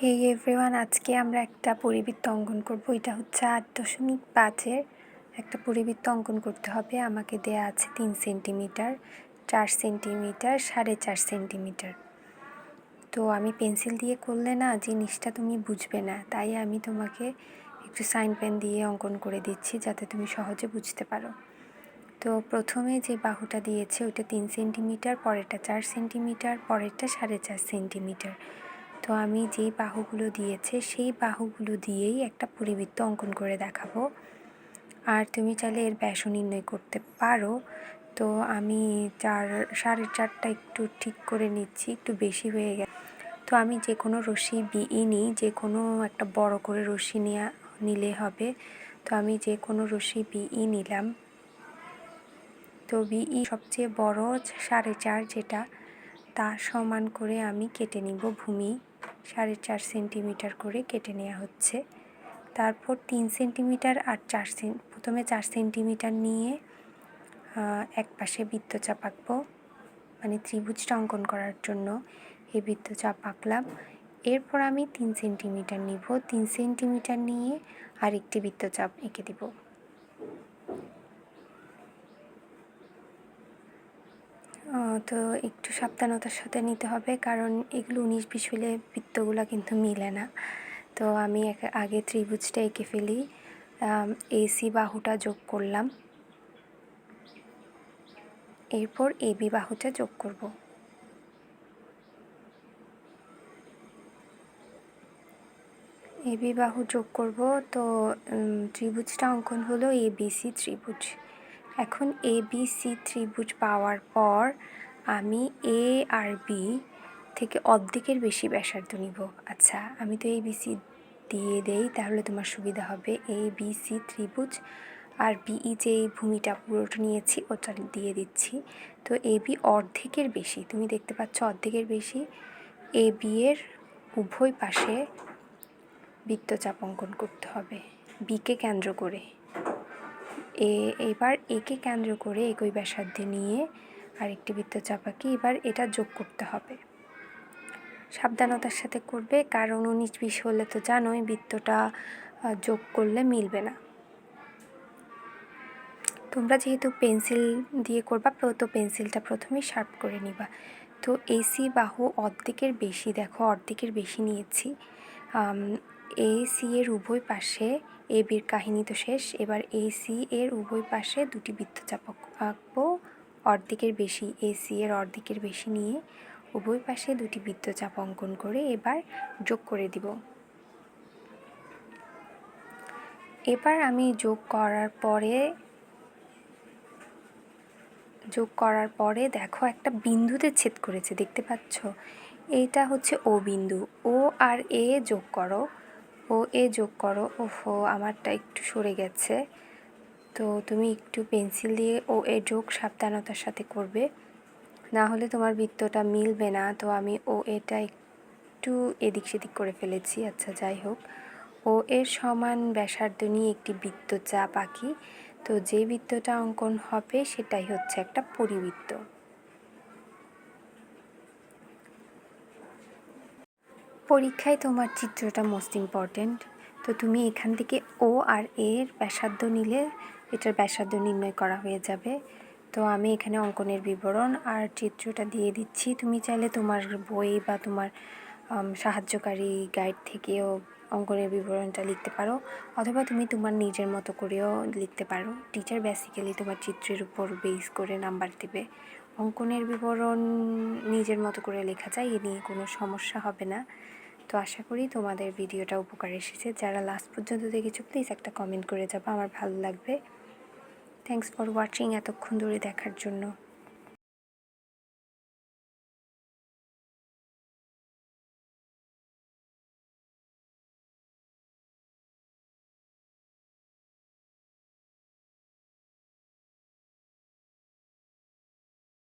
হে everyone আজকে আমরা একটা পরিবৃত্ত অঙ্কন করব। এটা হচ্ছে আট দশমিক পাঁচের একটা পরিবৃত্ত অঙ্কন করতে হবে। আমাকে দেয়া আছে তিন সেন্টিমিটার, চার সেন্টিমিটার, সাড়ে চার সেন্টিমিটার। তো আমি পেন্সিল দিয়ে করলে না জিনিসটা তুমি বুঝবে না। তাই আমি তোমাকে একটু সাইন পেন দিয়ে অঙ্কন করে দিচ্ছি যাতে তুমি সহজে বুঝতে পারো। তো প্রথমে যে বাহুটা দিয়েছে ওটা তিন সেন্টিমিটার, পরেরটা চার সেন্টিমিটার, পরেরটা সাড়ে চার সেন্টিমিটার। তো আমি যেই বাহুগুলো দিয়েছে, সেই বাহুগুলো দিয়েই একটা পরিবৃত্ত অঙ্কন করে দেখাবো। আর তুমি চাইলে এর ব্যাসও নির্ণয় করতে পারো। তো আমি চার, সাড়ে চারটা একটু ঠিক করে নিচ্ছি, একটু বেশি হয়ে গেছে। তো আমি যে কোনো রশি বিই নিই যে কোনো একটা বড় করে রশি নেওয়া নিলে হবে। তো আমি যে কোনো রশি বিই নিলাম। তো বিই সবচেয়ে বড় সাড়ে চার যেটা, তার সমান করে আমি কেটে নিব ভূমি। সাড়ে চার সেন্টিমিটার করে কেটে নেওয়া হচ্ছে। তারপর তিন সেন্টিমিটার আর চার সেন, প্রথমে চার সেন্টিমিটার নিয়ে এক পাশে বৃত্তচাপ আঁকবো মানে ত্রিভুজটা অঙ্কন করার জন্য এই বৃত্তচাপ আঁকলাম। এরপর আমি তিন সেন্টিমিটার নিব, তিন সেন্টিমিটার নিয়ে আরেকটি বৃত্তচাপ এঁকে দিব। তো একটু সাবধানতার সাথে নিতে হবে, কারণ এগুলো উনিশ বিশ হলে বৃত্তগুলো কিন্তু মিলে না। তো আমি আগে ত্রিভুজটা এঁকে ফেলি। এসি বাহুটা যোগ করলাম। এরপর এবি বাহুটা যোগ করব। এবি বাহু যোগ করব, তো ত্রিভুজটা অঙ্কন হলো এবিসি ত্রিভুজ। এখন এ বি সি ত্রিভুজ পাওয়ার পর আমি এ আর বি থেকে অর্ধেকের বেশি ব্যাসার্ধ নিব। আচ্ছা আমি তো এ বি সি দিয়ে দেই, তাহলে তোমার সুবিধা হবে এ বি সি ত্রিভুজ আর বিই যে ভূমিটা পুরোটা নিয়েছি, ওটা দিয়ে দিচ্ছি। তো এ বি অর্ধেকের বেশি, তুমি দেখতে পাচ্ছ অর্ধেকের বেশি। এ বি এর উভয় পাশে বৃত্তচাপ অঙ্কন করতে হবে বিকে কেন্দ্র করে। এ, এবার একে কেন্দ্র করে একই ব্যাসার্ধ নিয়ে আরেকটি বৃত্তচাপ আঁকি এবার এটা যোগ করতে হবে। সাবধানতার সাথে করবে, কারণ উনিশ বিশ হলে তো জানোই বৃত্তটা যোগ করলে মিলবে না। তোমরা যেহেতু পেন্সিল দিয়ে করবা, তো পেন্সিলটা প্রথমেই শার্প করে নিবা। তো এসি বাহু অর্ধেকের বেশি, দেখো, অর্ধেকের বেশি নিয়েছি। এ সি এর উভয় পাশে এ বির কাহিনী তো শেষ। এবার এ সি এর উভয় পাশে দুটি বৃত্তচাপ আঁকবো। অর্ধেকের বেশি এ সি এর অর্ধেকের বেশি নিয়ে উভয় পাশে দুটি বৃত্তচাপ অঙ্কন করে এবার যোগ করে দিব। এবার আমি যোগ করার পরে, যোগ করার পরে দেখো একটা বিন্দুতে ছেদ করেছে, দেখতে পাচ্ছ? এইটা হচ্ছে ও বিন্দু। ও আর এ যোগ করো। ও, এ যোগ করো। ওহো, আমারটা একটু সরে গেছে। তো তুমি একটু পেন্সিল দিয়ে ও, এ যোগ সাবধানতার সাথে করবে। না হলে তোমার বৃত্তটা মিলবে না। তো আমি ও, এটা একটু এদিক সেদিক করে ফেলেছি। আচ্ছা যাই হোক। ও, এর সমান ব্যাসার্ধ নিয়ে একটি বৃত্তচাপ আঁকি তো যে বৃত্তটা অঙ্কন হবে সেটাই হচ্ছে একটা পরিবৃত্ত। পরীক্ষায় তোমার চিত্রটা মোস্ট ইম্পর্ট্যান্ট তো তুমি এখান থেকে ও আর এর ব্যাসার্ধ নিলে এটার ব্যাসার্ধ নির্ণয় করা হয়ে যাবে। তো আমি এখানে অঙ্কনের বিবরণ আর চিত্রটা দিয়ে দিচ্ছি। তুমি চাইলে তোমার বই বা তোমার সাহায্যকারী গাইড থেকেও অঙ্কনের বিবরণটা লিখতে পারো। অথবা তুমি তোমার নিজের মতো করেও লিখতে পারো। টিচার বেসিক্যালি তোমার চিত্রের উপর বেস করে নাম্বার দেবে। অঙ্কনের বিবরণ নিজের মতো করে লেখা যায়, এ নিয়ে কোনো সমস্যা হবে না। তো আশা করি তোমাদের ভিডিওটা উপকার এসেছে। যারা লাস্ট পর্যন্ত দেখেছ প্লিজ একটা কমেন্ট করে যাব, আমার ভালো লাগবে। থ্যাংকস ফর ওয়াচিং এতক্ষণ ধরে দেখার জন্য।